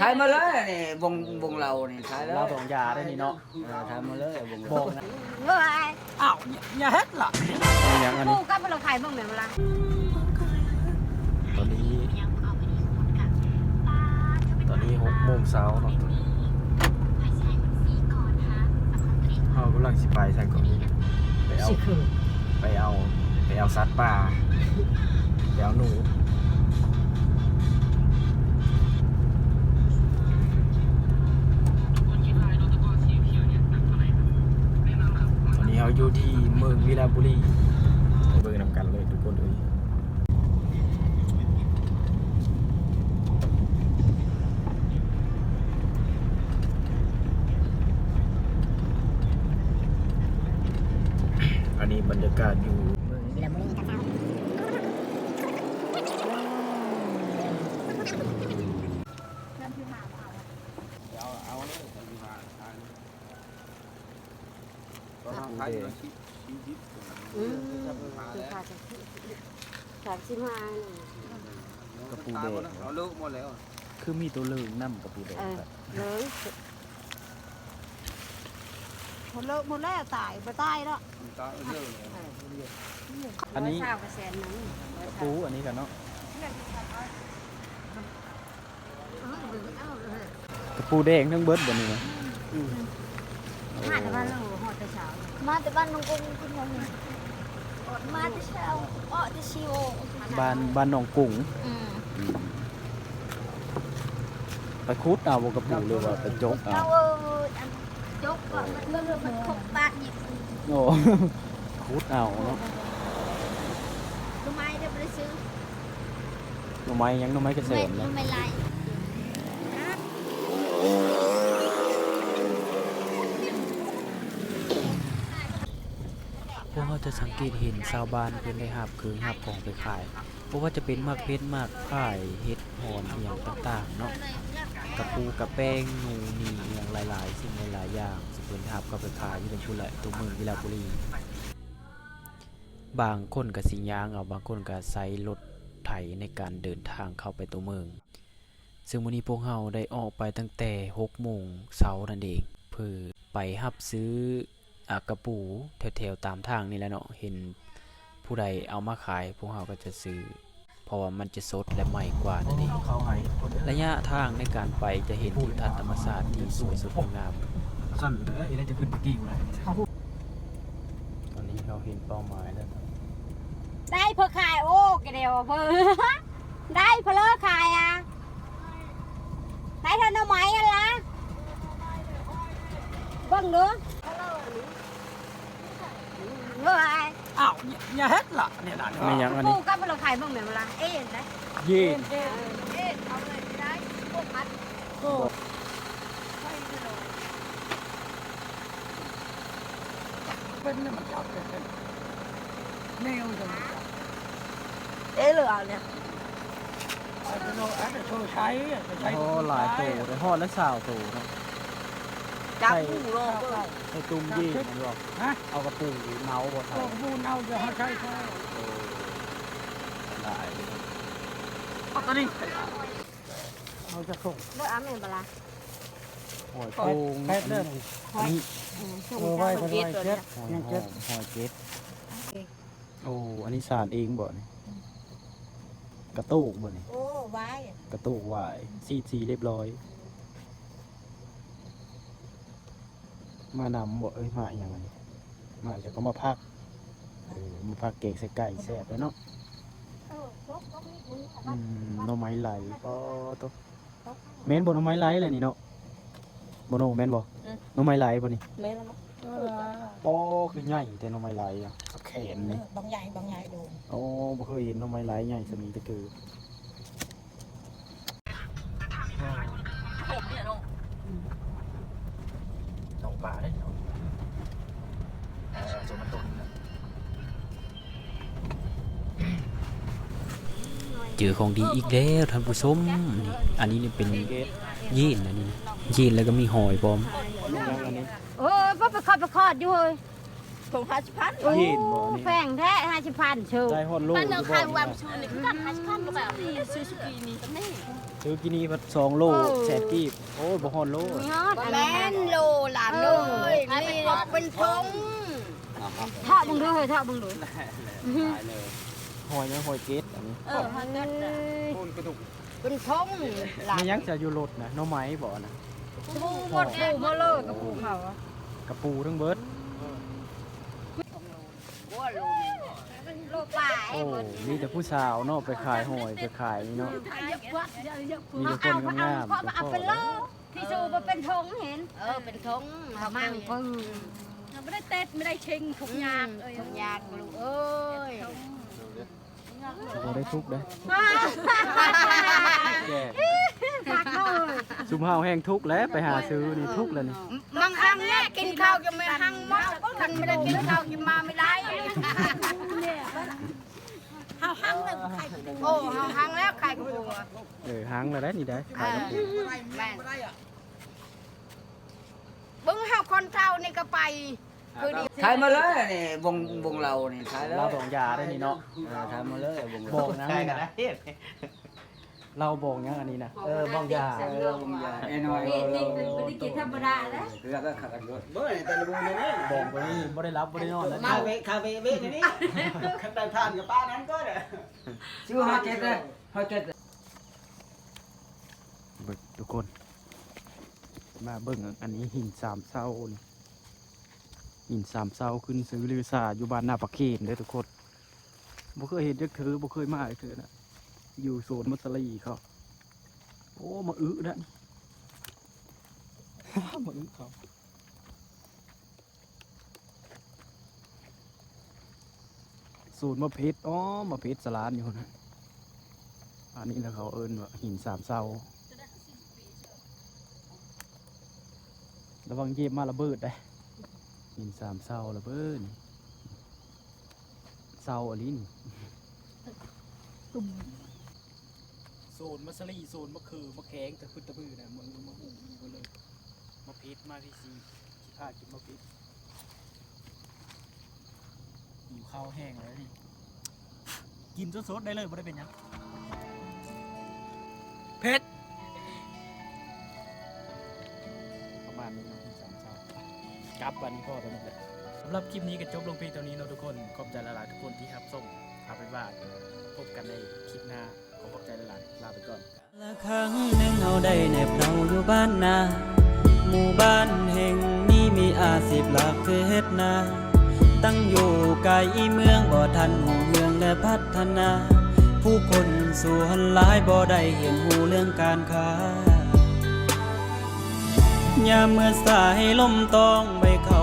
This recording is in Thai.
ขายมาเลยนี่วงวงเรานี่ขายแล้วเราสองยาได้นี่เนาะเออขายมาเลยวงบเราอกนะเฮ้ยอ้าวอย่าเฮ็ดล่ะนี่ยังอันกูนี้กับเราขายบ้างไหมเวลาตอนนี้ตอนนี้หกโมงเช้าเนาะเรากำลังสิไปใส่ก่อนไปเอาไปเอาไปเอาสัตว์ป่าไปเอาหนูต อนนี้เราอยู่ที่เมืองวิลาบุรีไปเบิ่งนำกันเลยทุกคนเลยอันนี้บรรยากาศอยู่กระปูแดง เอาลูกหมดแล้วคือมีตัวเลืองน้ำกระปูแดงเออครับเลยหมดแล้วหมดแล้วตายไปตายแล้วตาเยอะเลยอันนี้เช้ากระแสนนึงกระปูอันนี้กันเนาะกระปูแดงทั้งเบิดแบนนี้นะหาแต่ว่าเราหอดแต่เช้า มาแต่บ้านน้องกุ้งคุณพ่อมาแต่เช้าอ้อแต่ชิวบ้านบ้านหนองกุ้งอืมไปคุดเอาบ่กระปูหรือว่าไปจกเอาเราเอออันจกก่อนมันเมื่อมันคกบาทหยิบโอ้คุดเอาเนาะรู้ไหมเดี๋ยวไปซื้อหน่อไม้ยังหน่อไม้กระเสไม่มนะรู้ไม่ไร จะสังเกตเห็นชาวบ้านเพิ่นได้หับคือหับของไปขายเพราะว่าจะเป็นมากเพชรมากข่ายเฮ็ดหอนอหย่างต่างๆเนาะกระปูกระแป้งหนูหนีอหย่างหลายๆสิ่งหลายๆอย่างสิเพิ่นทับก็ไปขายอยู่ในชุดละตัวเมืองวิลาบุรีบางคนก็สิย่างเอาบางคนก็ใช้รถไถในการเดินทางเข้าไปตัวเมือง ซึ่งมื้อนี้พวกเราได้ออกไปตั้งแต่6โมงเช้านั่นเองเพื่อไปรับซื้อ กระปูแถวๆตามทางนี่แหละเนาะเห็นผู้ใดเอามาขาย พวกเราก็จะซื้อ เพราะว่ามันจะสดและใหม่กว่านั่นเองระยะทางในการไปจะเห็นทิวทัศน์ธรรมชาติที่สวยสดงดงามสั่นเลยแล้วจะขึ้นไปกี่วันตอนนี้เราเห็นเป้าหมายแล้วครับได้เพื่อขายโอ้กระเดียวเพื่อได้เพื่อเลิกขายอะได้เท่าน้ำไม้กันละเบิ่งดู เฮ้ยอ้าวอย่าเฮ็ดล่ะเนี่ยนะไม่ยังอันกูนี้กับเราขายบ้างไหมเวลาเอ๊ะได้เย็นเอ๊ะเอาเลยไม่ได้พวกพัดเป็นเนี่ยมันจับเป็นแนวจังเอ๊ะเหลือเนี่ยไอ้เป็นโนไอ้เป็นโชว์ใช้ไปใช้โอ้หลายตัวเลยห่อและสาวตัวเนาะ จับผู้รอก็ใส่ตุ้มยี่มันบอกฮะเอากระปูเมาบ่พเท่าวกบูนเอาจะใช้ใช้โอ้หลาตอนนี้เอาจะส่งเลิกอ้าแม่เวลาหอยโป่งแค่เดินอันนี้เออไว้ไว้เจ็ดหอยยังเจ็ดหอยเจ็ดโอ้อันนี้สารเองบ่เนี่ยกระตุกบ่เนี่ยโอ้ไว้กระตุกหวายซีซีเรียบร้อย มานำบ่เอ้ยมาอย่างไรมาจะก็มาพักเออมาพักเกงใส่ไก่แซ่บแล้วเนาะอืมหน่อไม้ไหลก็ตัวแม่นบ่หน่อไม้ไหลเลยนี่เนาะบ่โนแม่นบ่หน่อไม้ไหลบ่นี่ไม่ละมั้งโอ้คือใหญ่แต่หน่อไม้ไหลอะแขนนี่บางใหญ่บางใหญ่ดูโอ้บ่เคยเห็นหน่อไม้ไหลใหญ่สมีตะคือน้อ ปลาได้เนาะเออสมมันตกนะเจอของดีอีกแล้วท่านผู้ชมนี่อันนี้นี่เป็นยีนอันนี้นะยีนแล้วก็มีหอยพร้อมอันนี้เออพ่อไปคอดไปคอดอยู่เฮ้ยถุงห้าสิบพันยีนบ่นี่แพงแท้ห้าสิบพันเชียวใจฮอดโลกบ้านเราอยู่ขายบ่วันนี่ชูนี่คือกันห้าสิบพันก็แบบนี้ซื้อสุกี้นี่ก็นี่โซื้อกินี่พัดสองโลเออแสนกีบโอ้ยบ่ฮอนโลมีฮอดอันแมนั้นนโลหลานเลยนี่เป็นทงทอดมึงดูเฮ้ยทอดมึงดูตายเลยหอยยังหอยเกตอันนี้เออฮอดกันพูนกระดูกเป็นทงหลานมันยังจะอยู่รถนะหน้อไม้บ่นะปูหมดปูมาเลยกับปูเขาอะกระปูทั้งเบิด ว่าโลนี่โลป่าโอ้มีแต่ผู้สาวเนาะไปขายหอยไปขายนี่เนาะ มีแต่คนงามๆเขาเอาเป็นโลที่สูบมาเป็นทงเห็นเออเป็นทงเขามั่งปึ้งไม่ได้เต้นไม่ได้ชิงทุกอย่างเอ้ยยากลูกเอ้ยบ่ได้ทุกข์เด้อมาแย่ตักเลยซุมเฮาแห้งทุกข์แล้วไปหาซื้อนี่ทุกข์แล้วนี่ มังหังเนี่ยกินข้าวจะไม่หังมั้งทันไม่ได้กินข้าวกินมาไม่ได้ เฮาหังหนึ่งใคร โอ้เฮาหังแล้วไข่กระปูเออหางแล้วได้นี่ได้ขายกระปูแม่บึ้งเฮาคนเท่านี่ก็ไป คือดีขายมาเลยนี่วงวงเรานี่ขายแล้วเราบอกยาได้นี่เนาะเออขายมาเลย วงเราบอกนะนี่นะเราบอกยังอันนี้นะเออบ้องยาเออวงยาไอ้น้อยนี่นี่เป็นไม่ได้กินธรรมดาแล้วแล้วก็ขัดกันรถ bữa này tên là buồn này đấy บอกบ่ได้บ่ได้รับบ่ได้นอนแล้ว cà phê cà phê bên này đi khăn đàn than của ba nén có đấy ชื่อฮาเก็ตเลยฮาเก็ตเบิกทุกคน มาเบิ่งอันนี้หินสามเศร้านี่หินสามเศร้าขึ้นซื้อลือซาอยู่บ้านนาปะเคนเด้อทุกคนบ่เคยเห็นจักเธอบ่เคยมาจักเธอนะ อยู่โซนมัสลีเขาโอ้มาอึนะมาอึเขาสูตรมะเพชรอ๋อมะเพชรสลานอยู่นะ อันนี้แล้วเขาเอิ้นว่าหินสามเศร้าระวังเย็บมาระเบิดได้ หินสามเศร้าระเบิดเศร้าอลิน โซนมัสลีโซนมะคือมะแขงตะพื้นตะพื้นนะมึงมะหูหมดเลยมะพิษมาที่ซีที่พากินมะพิษอยู่ข้าวแห้งแล้วนี่กินสดๆได้เลยไม่ได้เป็นหยังเผ็ดประมาณนี้เนาะสามเศร้ากลับวันนี้พ่อตัวนี้แหละสำหรับคลิปนี้ก็จบลงเพียงเท่านี้เนาะทุกคนขอบใจหลายๆทุกคนที่รับส่งเอาเป็นว่าพบกันในคลิปหน้า ขอขอบใจหลายๆลาไปก่อนละครั้งหนึ่งเอาได้แนบเราอยู่บ้านนาหมู่บ้านแห่งนี้มีอาชีพหลักคือเฮ็ดนาตั้งอยู่ไกลเมืองบ่ทันหูเมืองและพัฒนา ผู้คนส่วนหลายบ่ได้เห็นหูเรื่องการค้ายามเมื่อสายลมตองใบเขา